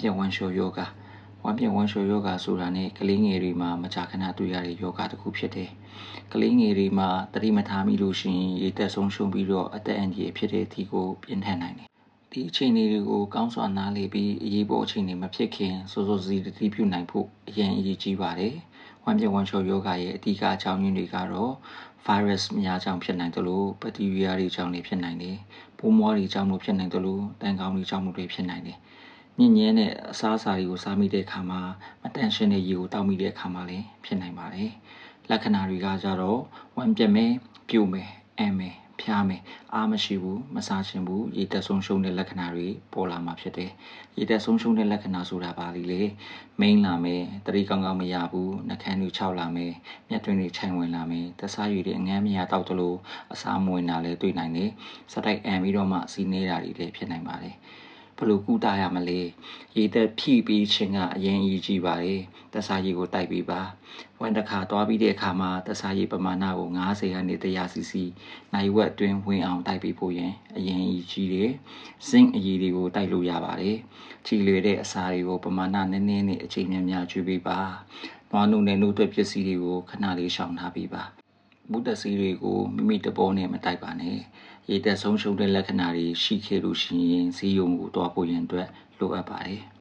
ပြန်ဝမ်းလျှော်ယောဂဝမ်းပြန်ဝမ်းလျှော်ယောဂဆိုတာ ਨੇ ကလေးငယ်တွေမှာမကြာခဏတွေ့ရတဲ့ယောဂတစ်ခုဖြစ်တယ်။ကလေးငယ်တွေမှာတတိမထားမိလို့ရှိရင်ရေတက်ဆုံးရှုံးပြီးတော့အသက်အန္တရာယ်ဖြစ်တဲ့အထိကိုပြင်းထန်နိုင်တယ်။ဒီအခြေအနေတွေကိုကောင်းစွာနားလည်ပြီးအရေးပေါ်အခြေအနေမဖြစ်ခင်စိုးစိုးစီတတိပြုနိုင်ဖို့အရင်အရေးကြီးပါတယ်။ဝမ်းပြန်ဝမ်းလျှော်ယောဂရဲ့အဓိကအကြောင်းရင်းတွေကတော့ virus များကြောင့်ဖြစ်နိုင်တယ်လို့ဘက်တီးရီးယားတွေကြောင့်လည်းဖြစ်နိုင်တယ်။ပိုးမွှားတွေကြောင့်လို့ဖြစ်နိုင်တယ်လို့တန်ကောင်းတွေကြောင့်လို့လည်းဖြစ်နိုင်တယ်။ ညဉ့်ညဲတဲ့အစားအစာတွေကိုစားမိတဲ့အခါမှာမတန်ရှင်းတဲ့ရေကိုတောက်မိတဲ့အခါမှာလည်းဖြစ်နိုင်ပါတယ်။လက္ခဏာတွေကကြတော့ဝမ်းပြက်မယ်၊ပြိုမယ်၊အဲမယ်၊ဖျားမယ်အားမရှိဘူးမစားချင်ဘူးရေတက်ဆုံးရှုံးတဲ့လက္ခဏာတွေပေါ်လာမှာဖြစ်တယ်ရေတက်ဆုံးရှုံးတဲ့လက္ခဏာဆိုတာပါလေလေမိန်လာမယ်တတိကောင်းကောင်းမရဘူးနှကန်းတွေခြောက်လာမယ်မျက်တွင်းတွေခြိုင်ဝင်လာမယ်တစားရည်တွေအငမ်းမရတောက်တလို့အစာမဝင်တာလည်းတွေ့နိုင်တယ်စတိုက်အံပြီးတော့မှစီးနေတာတွေလည်းဖြစ်နိုင်ပါတယ် ဘလို့ကူတာရမလဲရေသက်ဖြည့်ပြီးခြင်းကအရင်အရေးကြီးပါတယ်တစားရည်ကိုတိုက်ပြီးပါဝန်တစ်ခါသွားပြီးတဲ့အခါမှာတစားရည်ပမာဏကို90ကနေ100 cc နိုင်ဝက်အတွင်းဝင်အောင်တိုက်ပြီးဖို့ရင်အရင်အရေးကြီးတယ်ဇင်းအရည်တွေကိုတိုက်လို့ရပါတယ်ချီလွေတဲ့အစာတွေကိုပမာဏနည်းနည်းနဲ့အချိန်များများကျွေးပေးပါနွားနုနဲ့နှုတ်ထွက်ပစ္စည်းတွေကိုခဏလေးရှောင်ထားပေးပါ ဘုဒ္ဓစီတွေကိုမိမိတဘောနဲ့မတိုက်ပါနဲ့ရေတက်ဆုံးရှုံးတဲ့လက္ခဏာတွေရှိခဲ့လို့ရှိရင်ဈေးရုံကိုတွားဖို့ရန်အတွက်လိုအပ်ပါတယ်